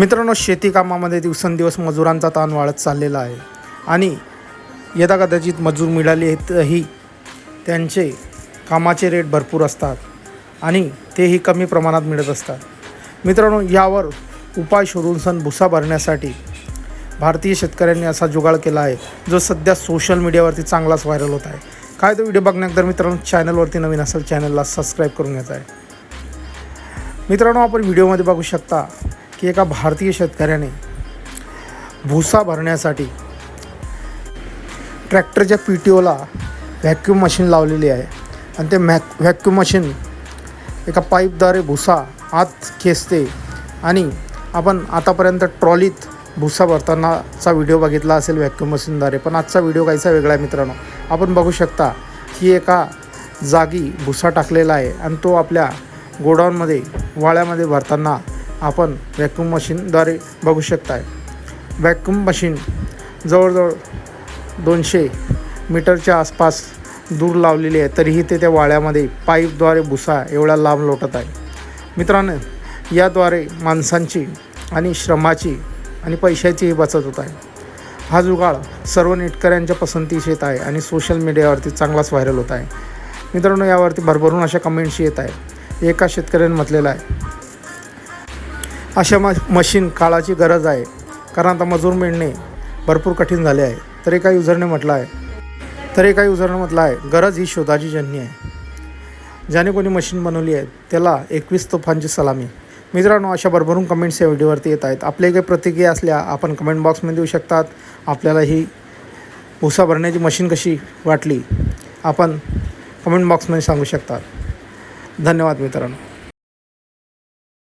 मित्रांनो शेती कामामध्ये दिवसेंदिवस मजुरांचा ताण वाढत चाललेला आहे. आणि यदा कदाचित मजूर मिळाले तरी त्यांचे कामाचे रेट भरपूर असतात आणि तेही कमी प्रमाणात मिळत असतात. मित्रांनो यावर उपाय शोधून सण भुसा भरण्यासाठी भारतीय शेतकऱ्यांनी असा जुगाड केला आहे जो सध्या सोशल मीडियावरती चांगलाच व्हायरल होत आहे. काय तो व्हिडिओ बघण्याकतर मित्रांनो चॅनलवरती नवीन असेल चॅनलला सबस्क्राईब करून घ्यायचा आहे. मित्रांनो आपण व्हिडिओमध्ये बघू शकता की एका भारतीय शेतकऱ्याने भुसा भरण्यासाठी ट्रॅक्टरच्या पी टी ओला व्हॅक्यूम मशीन लावलेली आहे. आणि ते मॅक व्हॅक्यूम मशीन एका पाईपद्वारे भुसा आत खेचते आणि आपण आतापर्यंत ट्रॉलीत भुसा भरतानाचा व्हिडिओ बघितला असेल व्हॅक्यूम मशीनद्वारे पण आजचा व्हिडिओ काहीसा वेगळा आहे मित्रांनो. आपण बघू शकता की एका जागी भुसा टाकलेला आहे आणि तो आपल्या गोडाऊनमध्ये वाळ्यामध्ये भरताना आपण व्हॅक्यूम मशीनद्वारे बघू शकताय. व्हॅक्यूम मशीन जवळजवळ दोनशे मीटरच्या आसपास दूर लावलेली आहे तरीही ते त्या वाळ्यामध्ये पाईपद्वारे भुसा एवढा लांब लोटत आहे. मित्रांनो याद्वारे माणसांची आणि श्रमाची आणि पैशाचीही बचत होत आहे. हा जुगाळ सर्व नेटकऱ्यांच्या पसंतीस येत आहे आणि सोशल मीडियावरती चांगलाच व्हायरल होत आहे. मित्रांनो यावरती भरभरून अशा कमेंट्स येत आहे. एका शेतकऱ्याने म्हटलेलं आहे अशा म मशीन काळाची गरज आहे. कारण आता मजूर मिळणे भरपूर कठीण झाले आहे. तर काही युजरने म्हटलं आहे. तरी काही युजरने म्हटलं आहे. गरज ही शोधाची जन्नी आहे. ज्याने कोणी मशीन बनवली आहे त्याला एकवीस तोफांची सलामी. मित्रांनो अशा भरभरून कमेंट्स या व्हिडिओवरती येत आहेत. आपल्या काही प्रतिक्रिया असल्या आपण कमेंट बॉक्समध्ये देऊ शकतात. आपल्याला ही भुसा भरण्याची मशीन कशी वाटली आपण कमेंट बॉक्समध्ये सांगू शकतात. धन्यवाद मित्रांनो.